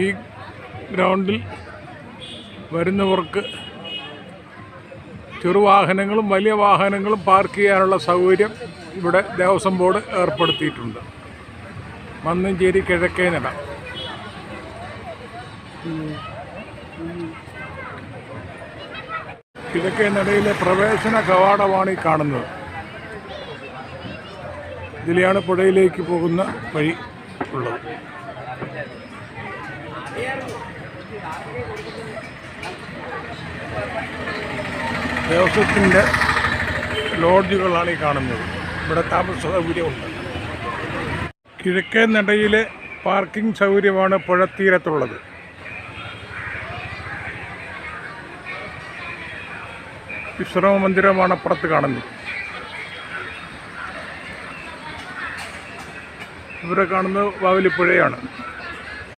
ഈ ഗ്രൗണ്ടിൽ വരുന്നവർക്ക് ചെറുവാഹനങ്ങളും വലിയ വാഹനങ്ങളും പാർക്ക് ചെയ്യാനുള്ള സൗകര്യം ഇവിടെ ദേവസ്വം ബോർഡ് ഏർപ്പെടുത്തിയിട്ടുണ്ട്. മന്നഞ്ചേരി കിഴക്കേ നിലയിലെ പ്രവേശന കവാടമാണ് ഈ കാണുന്നത്. ഇതിലെയാണ് പുഴയിലേക്ക് പോകുന്ന വഴി ഉള്ളത്. ദേവസ്വത്തിന്റെ ലോഡ്ജുകളാണ് ഈ കാണുന്നത്. ഇവിടെ താമസ സൗകര്യമുണ്ട്. കിഴക്കേ നടയിലെ പാർക്കിംഗ് സൗകര്യമാണ് പുഴത്തീരത്തുള്ളത് വിശ്രമ മന്ദിരമാണ് അപ്പുറത്ത് കാണുന്നത്. ഇവിടെ കാണുന്നത് വാവലിപ്പുഴയാണ്.